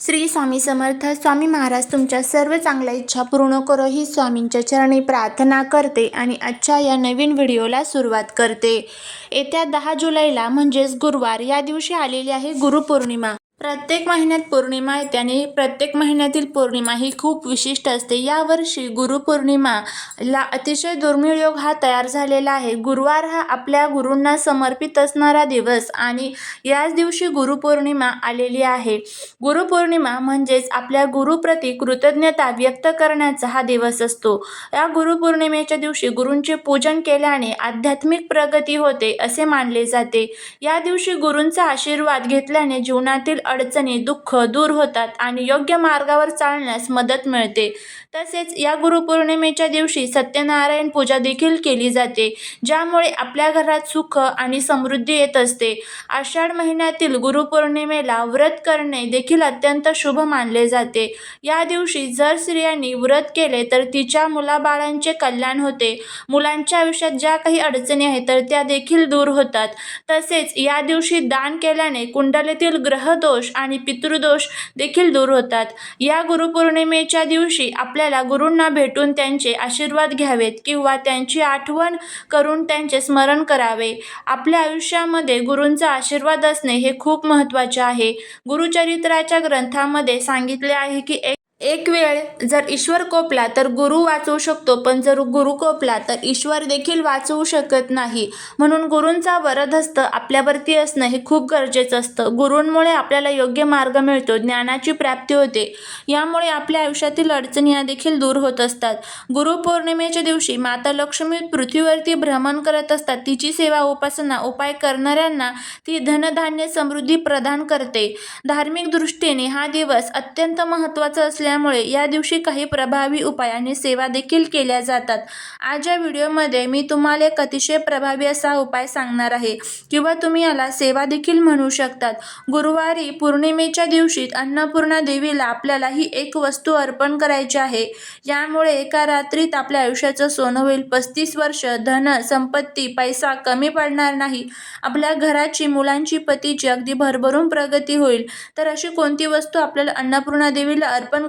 श्री स्वामी समर्थ स्वामी महाराज तुमच्या सर्व चांगल्या इच्छा पूर्ण करो ही स्वामींच्या चरणी प्रार्थना करते आणि आजच्या या नवीन व्हिडिओला सुरुवात करते. येत्या दहा जुलैला म्हणजेच गुरुवार या दिवशी आलेली आहे गुरुपौर्णिमा. प्रत्येक महिन्यात पौर्णिमा येते आणि प्रत्येक महिन्यातील पौर्णिमा ही खूप विशिष्ट असते. यावर्षी गुरुपौर्णिमाला अतिशय दुर्मिळ योग हा तयार झालेला आहे. गुरुवार हा आपल्या गुरूंना समर्पित असणारा दिवस आणि याच दिवशी गुरुपौर्णिमा आलेली आहे. गुरुपौर्णिमा म्हणजेच आपल्या गुरुप्रती कृतज्ञता व्यक्त करण्याचा हा दिवस असतो. या गुरुपौर्णिमेच्या दिवशी गुरूंचे पूजन केल्याने आध्यात्मिक प्रगती होते असे मानले जाते. या दिवशी गुरूंचा आशीर्वाद घेतल्याने जीवनातील अडचणी दुःख दूर होतात आणि योग्य मार्गावर चालण्यास मदत मिळते. तसेच या गुरुपौर्णिमेच्या दिवशी सत्यनारायण पूजा देखील केली जाते ज्यामुळे आपल्या घरात सुख आणि समृद्धी येत असते. आषाढ महिन्यातील गुरुपौर्णिमेला व्रत करणे देखील अत्यंत शुभ मानले जाते. या दिवशी जर स्त्रियांनी व्रत केले तर तिच्या मुलाबाळांचे कल्याण होते. मुलांच्या आयुष्यात ज्या काही अडचणी आहेत तर त्या देखील दूर होतात. तसेच या दिवशी दान केल्याने कुंडलीतील ग्रहदोष आणि पितृदोष देखील दूर होतात. या गुरुपौर्णिमेच्या दिवशी आपल्या आपल्याला गुरूंना भेटून त्यांचे आशीर्वाद घ्यावेत किंवा त्यांची आठवण करून त्यांचे स्मरण करावे. आपल्या आयुष्यामध्ये गुरूंचा आशीर्वाद असणे हे खूप महत्त्वाचे आहे. गुरुचरित्राच्या ग्रंथामध्ये सांगितले आहे की एक एक वेळ जर ईश्वर कोपला तर गुरु वाचवू शकतो पण जर गुरु कोपला तर ईश्वर देखील वाचवू शकत नाही. म्हणून गुरूंचा वरदहस्त आपल्यावरती असणं हे खूप गरजेचं असतं. गुरूंमुळे आपल्याला योग्य मार्ग मिळतो ज्ञानाची प्राप्ती होते. यामुळे आपल्या आयुष्यातील अडचणी या देखील दूर होत असतात. गुरुपौर्णिमेच्या दिवशी माता लक्ष्मी पृथ्वीवरती भ्रमण करत असतात. तिची सेवा उपासना उपाय करणाऱ्यांना ती धनधान्य समृद्धी प्रदान करते. धार्मिक दृष्टीने हा दिवस अत्यंत महत्त्वाचा असल्यामुळे या दिवशी काही प्रभावी उपाय आणि सेवा देखील केल्या जातात. आज या व्हिडिओमध्ये मी तुम्हाला एक अतिशय प्रभावी असा उपाय सांगणार आहे. किंवा तुम्ही याला सेवा देखील म्हणू शकतात. गुरुवारी पौर्णिमेच्या दिवशी अन्नपूर्णा देवीला आपल्याला ही एक वस्तू अर्पण करायची आहे. यामुळे एका रात्रीत आपल्या आयुष्याचं सोनं होईल. पस्तीस वर्ष धन संपत्ती पैसा कमी पडणार नाही. आपल्या घराची मुलांची पतीची अगदी भरभरून प्रगती होईल. तर अशी कोणती वस्तू आपल्याला अन्नपूर्णा देवीला अर्पण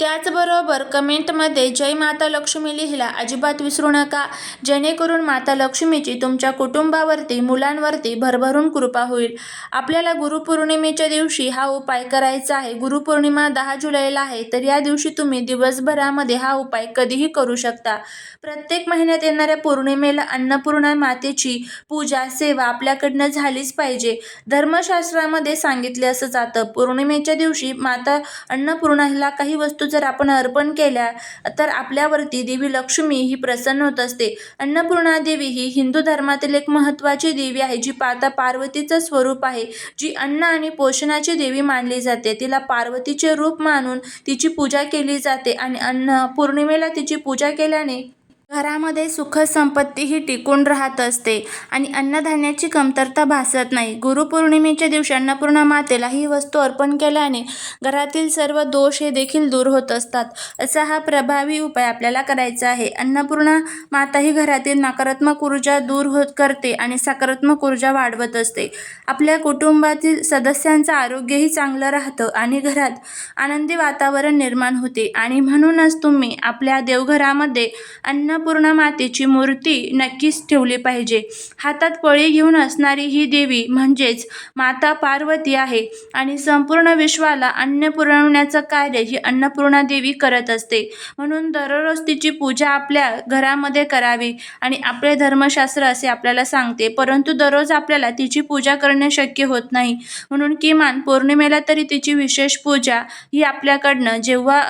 त्याचबरोबर कमेंटमध्ये जय माता लक्ष्मी लिहिला अजिबात विसरू नका. जेणेकरून माता लक्ष्मीची तुमच्या कुटुंबावरती मुलांवरती भरभरून कृपा होईल. आपल्याला गुरुपौर्णिमेच्या दिवशी हा उपाय करायचा आहे. गुरुपौर्णिमा दहा जुलैला आहे तर या दिवशी तुम्ही दिवसभरामध्ये हा उपाय कधीही करू शकता. प्रत्येक महिन्यात येणाऱ्या पौर्णिमेला अन्नपूर्णा मातेची पूजा सेवा आपल्याकडनं झालीच पाहिजे. धर्मशास्त्रामध्ये सांगितले असं जातं. पौर्णिमेच्या दिवशी माता अन्नपूर्णाला काही वस्तू जर आपण अर्पण केल्या तर आपल्यावरती देवी लक्ष्मी ही प्रसन्न होत असते. अन्नपूर्णा देवी ही हिंदू धर्मातील एक महत्त्वाची देवी आहे जी पाता पार्वतीचं स्वरूप आहे जी अन्न आणि पोषणाची देवी मानली जाते. तिला पार्वतीचे रूप मानून तिची पूजा केली जाते आणि अन्न पौर्णिमेला तिची पूजा केल्याने घरामध्ये सुखसंपत्ती ही टिकून राहत असते आणि अन्नधान्याची कमतरता भासत नाही. गुरुपौर्णिमेच्या दिवशी अन्नपूर्णा मातेला ही वस्तू अर्पण केल्याने घरातील सर्व दोष हे देखील दूर होत असतात. असा हा प्रभावी उपाय आपल्याला करायचा आहे. अन्नपूर्णा माता ही घरातील नकारात्मक ऊर्जा दूर होत करते आणि सकारात्मक ऊर्जा वाढवत असते. आपल्या कुटुंबातील सदस्यांचं आरोग्यही चांगलं राहतं आणि घरात आनंदी वातावरण निर्माण होते. आणि म्हणूनच तुम्ही आपल्या देवघरामध्ये अन्न अन्नपूर्णा मातेची मूर्ती नक्कीच ठेवली पाहिजे. हातात पळी घेऊन असणारी ही देवी म्हणजेच माता पार्वती आहे आणि संपूर्ण विश्वाला अन्न पुरवण्याचं कार्य ही अन्नपूर्णा देवी करत असते. म्हणून दररोज तिची पूजा आपल्या घरामध्ये करावी आणि आपले धर्मशास्त्र असे आपल्याला सांगते. परंतु दररोज आपल्याला तिची पूजा करणे शक्य होत नाही. म्हणून किमान पौर्णिमेला तरी तिची विशेष पूजा ही आपल्याकडनं जेव्हा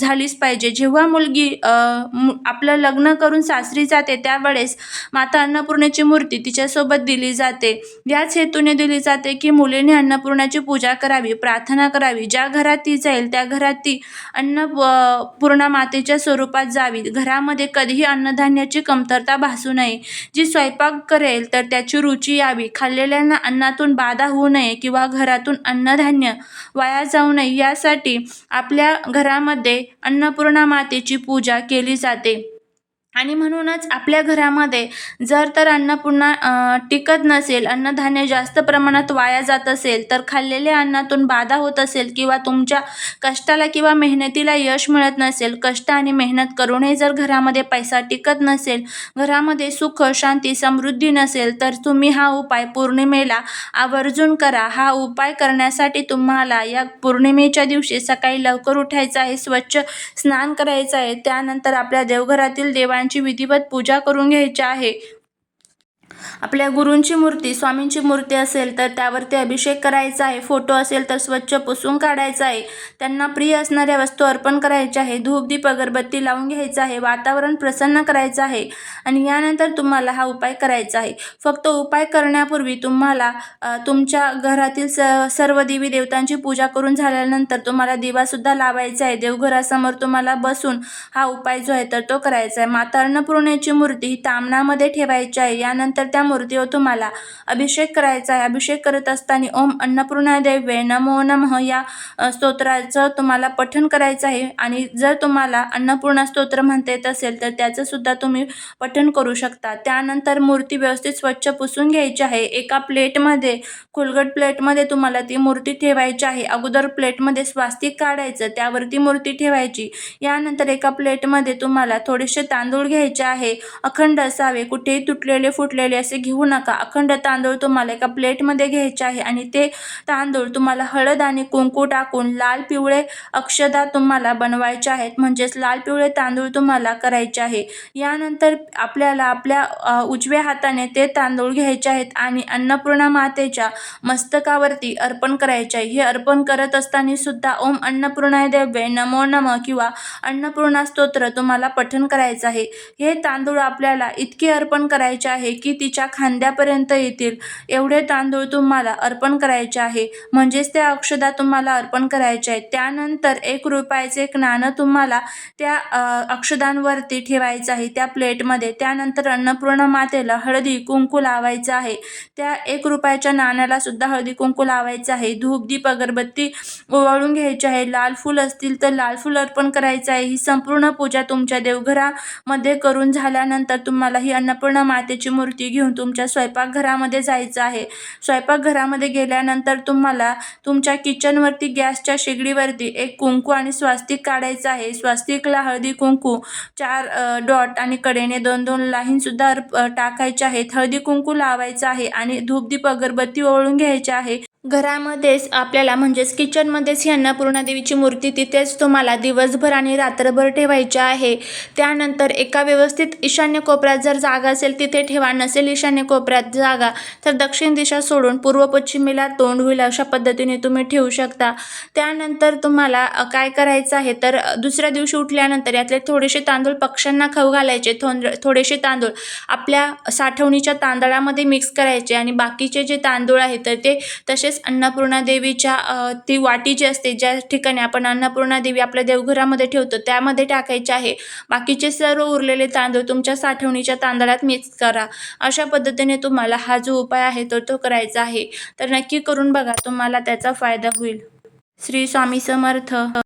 झालीच पाहिजे. जेव्हा मुलगी आपलं लग्न लग्न करून सासरी जाते त्यावेळेस माता अन्नपूर्णेची मूर्ती तिच्यासोबत दिली जाते. याच हेतूने दिली जाते की मुलीने अन्नपूर्णाची पूजा करावी प्रार्थना करावी. ज्या घरात ती जाईल त्या घरात ती अन्न पूर्णा मातेच्या स्वरूपात जावी. घरामध्ये कधीही अन्नधान्याची कमतरता भासू नये. जी स्वयंपाक करेल तर त्याची रुची यावी. खाल्लेल्यांना अन्नातून बाधा होऊ नये किंवा घरातून अन्नधान्य वाया जाऊ नये. यासाठी आपल्या घरामध्ये अन्नपूर्णा मातेची पूजा केली जाते. आणि म्हणूनच आपल्या घरामध्ये जर तर अन्न पुन्हा टिकत नसेल अन्नधान्य जास्त प्रमाणात वाया जात असेल तर खाल्लेल्या अन्नातून बाधा होत असेल किंवा तुमच्या कष्टाला किंवा मेहनतीला यश मिळत नसेल कष्ट आणि मेहनत करूनही जर घरामध्ये पैसा टिकत नसेल घरामध्ये सुख शांती समृद्धी नसेल तर तुम्ही हा उपाय पौर्णिमेला आवर्जून करा. हा उपाय करण्यासाठी तुम्हाला या पौर्णिमेच्या दिवशी सकाळी लवकर उठायचं आहे स्वच्छ स्नान करायचं आहे. त्यानंतर आपल्या देवघरातील देवांची विधिवत पूजा करून घ्यायची आहे. आपल्या गुरूंची मूर्ती स्वामींची मूर्ती असेल तर त्यावरती अभिषेक करायचा आहे फोटो असेल तर स्वच्छ पुसून काढायचा आहे. त्यांना प्रिय असणाऱ्या वस्तू अर्पण करायच्या आहे धूप दीप अगरबत्ती लावून घ्यायचं आहे वातावरण प्रसन्न करायचं आहे आणि यानंतर तुम्हाला हा उपाय करायचा आहे. फक्त उपाय करण्यापूर्वी तुम्हाला तुमच्या घरातील स सर्व देवी देवतांची पूजा करून झाल्यानंतर तुम्हाला दिवासुद्धा लावायचा आहे. देवघरासमोर तुम्हाला बसून हा उपाय जो आहे तर तो करायचा आहे. माता अन्नपूर्णेची मूर्ती ही तामणामध्ये ठेवायची आहे. यानंतर त्या मूर्तीवर तुम्हाला अभिषेक करायचा आहे. अभिषेक करत असताना ओम अन्नपूर्णा देवे नमो नमः या स्तोत्राचं तुम्हाला पठण करायचं आहे. आणि जर तुम्हाला अन्नपूर्णा स्तोत्र म्हणता येत असेल तर त्याचं सुद्धा तुम्ही पठण करू शकता. त्यानंतर मूर्ती व्यवस्थित स्वच्छ पुसून घ्यायची आहे. एका प्लेटमध्ये खुलगट प्लेटमध्ये तुम्हाला ती मूर्ती ठेवायची आहे. अगोदर प्लेटमध्ये स्वास्तिक काढायचं त्यावरती मूर्ती ठेवायची. यानंतर एका प्लेटमध्ये तुम्हाला थोडेसे तांदूळ घ्यायचे आहे. अखंड असावे कुठेही तुटलेले फुटलेले असे घेऊ नका. अखंड तांदूळ तुम्हाला एका प्लेटमध्ये घ्यायचे आहे आणि ते तांदूळ तुम्हाला हळद आणि कुंकू टाकून लाल पिवळे अक्षदा तुम्हाला बनवायचे आहेत. म्हणजेच लाल पिवळे तांदूळ तुम्हाला करायचे आहे. यानंतर आपल्याला आपल्या उजव्या हाताने ते तांदूळ घ्यायचे आहेत आणि अन्नपूर्णा मातेच्या मस्तकावरती अर्पण करायचे आहे. हे अर्पण करत असताना सुद्धा ओम अन्नपूर्णाय देव्ये नमो नम किंवा अन्नपूर्णा स्तोत्र तुम्हाला पठण करायचं आहे. हे तांदूळ आपल्याला इतके अर्पण करायचे आहे की ती तिच्या खांद्यापर्यंत येतील. एवढे तांदूळ तुम्हाला अर्पण करायचे आहे. म्हणजेच त्या अक्षदा तुम्हाला अर्पण करायचे आहेत त्यानंतर एक रुपयाचे एक नाणं तुम्हाला त्या अक्षदांवरती ठेवायचं आहे. त्या प्लेटमध्ये त्यानंतर अन्नपूर्णा मातेला हळदी कुंकू लावायचं आहे. त्या एक रुपयाच्या नाण्याला सुद्धा हळदी कुंकू लावायचं आहे. धूप दीप अगरबत्ती ओवाळून घ्यायची आहे. लाल फूल असतील तर लाल फूल अर्पण करायचं आहे. ही संपूर्ण पूजा तुमच्या देवघरामध्ये करून झाल्यानंतर तुम्हाला ही अन्नपूर्ण मातेची मूर्ती घेऊन तुमच्या स्वयंपाकघरामध्ये जायचं आहे. स्वयंपाकघरामध्ये गेल्यानंतर तुम्हाला तुमच्या किचनवरती गॅसच्या शेगडीवरती एक कुंकू आणि स्वास्तिक काढायचं आहे. स्वास्तिकला हळदी कुंकू चार डॉट आणि कडेने दोन दोन लाईनसुद्धा अर्प आहेत. हळदी कुंकू लावायचं आहे आणि धूपदीप अगरबत्ती ओळून घ्यायची आहे. घरामध्येच आपल्याला म्हणजेच किचनमध्येच ही अन्नपूर्णा देवीची मूर्ती तिथेच तुम्हाला दिवसभर आणि रात्रभर ठेवायची आहे. त्यानंतर एका व्यवस्थित ईशान्य कोपऱ्यात जर जागा असेल तिथे ठेवा. नसेल ईशान्य कोपऱ्यात जागा तर दक्षिण दिशा सोडून पूर्व पश्चिमेला तोंड होईल अशा पद्धतीने तुम्ही ठेवू शकता. त्यानंतर तुम्हाला काय करायचं आहे तर दुसऱ्या दिवशी उठल्यानंतर यातले थोडेसे तांदूळ पक्ष्यांना खाऊ घालायचे. थोंद थोडेसे तांदूळ आपल्या साठवणीच्या तांदळामध्ये मिक्स करायचे आणि बाकीचे जे तांदूळ आहेत तर ते तसेच अन्नपूर्णा देवीच्या ती वाटी जी असते ज्या ठिकाणी आपण अन्नपूर्णा देवी आपल्या देवघरामध्ये ठेवतो त्यामध्ये टाकायचे आहे. बाकीचे सर्व उरलेले तांदूळ तुमच्या साठवणीच्या तांदळात मिक्स करा. अशा पद्धतीने तुम्हाला हा जो उपाय आहे तर तो करायचा आहे. तर नक्की करून बघा तुम्हाला त्याचा फायदा होईल. श्री स्वामी समर्थ.